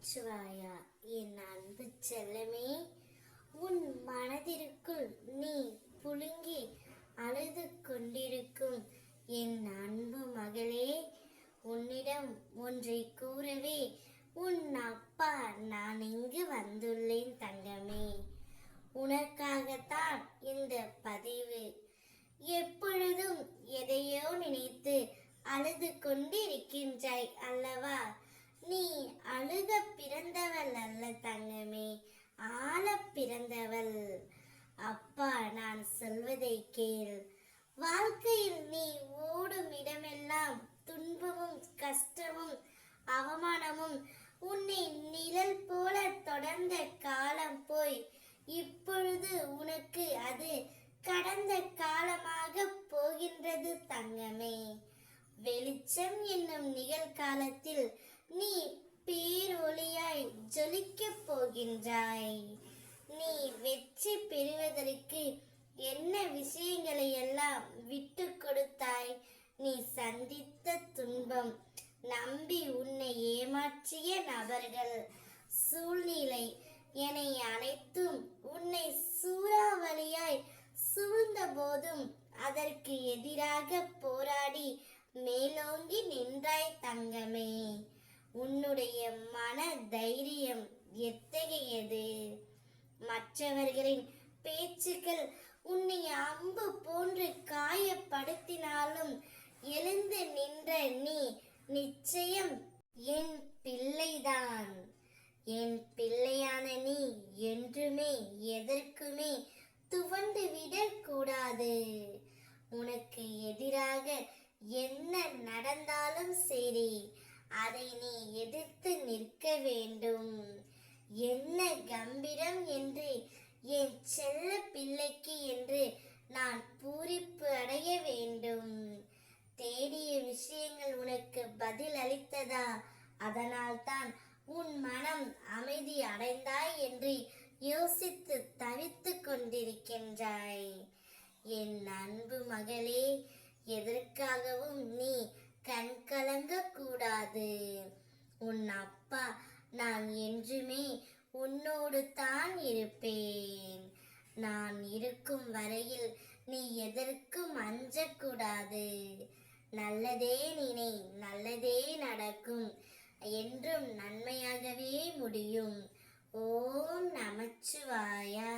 நமச்சிவாயா என் அன்பு செல்லமே உன் மனதிற்குள் நீ புழுங்கி அழுது கொண்டிருக்கும் என் அன்பு மகளே உன்னிடம் ஒன்றை கூறவே உன் அப்பா நான் இங்கு வந்துள்ளேன் தங்கமே. உனக்காகத்தான் இந்த பதிவு. எப்பொழுதும் எதையோ நினைத்து அழுது கொண்டிருக்கின்றாய் அல்லவா? நீ அழுக பிறந்தவள் அல்ல தங்கமே ஆள பிறந்தவள். அப்பா நான் சொல்வதை கேள். வாழ்க்கையில் நீ ஓடும் இடமெல்லாம் துன்பமும் கஷ்டமும் அவமானமும் உன்னை நிழல் போல தொடர்ந்த காலம் போய் இப்பொழுது உனக்கு அது கடந்த காலமாக போகின்றது தங்கமே. வெளிச்சம் என்னும் நிகழ்காலத்தில் நீ பேரொளியாய் ஜொலிக்கப் போகின்றாய். நீ வெற்றி பெறுவதற்கு என்ன விஷயங்களை எல்லாம் விட்டு கொடுத்தாய்? நீ சந்தித்த துன்பம் நம்பி உன்னை ஏமாற்றிய நபர்கள். சூழ்நிலை என அனைத்தும் உன்னை சூறாவளியாய் சூழ்ந்த போதும் அதற்கு எதிராக போராடி மேலோங்கி நின்றாய் தங்கமே. உன்னுடைய மன தைரியம் எத்தகையது? மற்றவர்களின் பேச்சுக்கள் உன்னை அம்பு போன்று காயப்படுத்தினாலும் எழுந்து நின்ற நீ நிச்சயம் என் பிள்ளைதான். என் பிள்ளையான நீ என்றுமே எதற்குமே துவண்டு விடக்கூடாது. உனக்கு எதிராக என்ன நடந்தாலும் சரி அதை நீ எதிர்த்து நிற்க வேண்டும். என்ன கம்பீரம் என்று என் செல்ல பிள்ளைக்கு என்று நான் பூரிப்பு அடைய வேண்டும். தேடிய விஷயங்கள் உனக்கு பதில் அளித்ததா? அதனால்தான் உன் மனம் அமைதி அடைந்தாய் என்று யோசித்து தவித்துக் கொண்டிருக்கின்றாய். என் அன்பு மகளே எதற்காகவும் நீ கண் கலங்க கூடாது உன் அப்பா நான் என்றுமே உன்னோடு தான் இருப்பேன். நான் இருக்கும் வரையில் நீ எதற்கும் அஞ்சக்கூடாது. நல்லதே நினை நல்லதே நடக்கும். என்றும் நன்மையாகவே முடியும். ஓம் நமச்சிவாயா.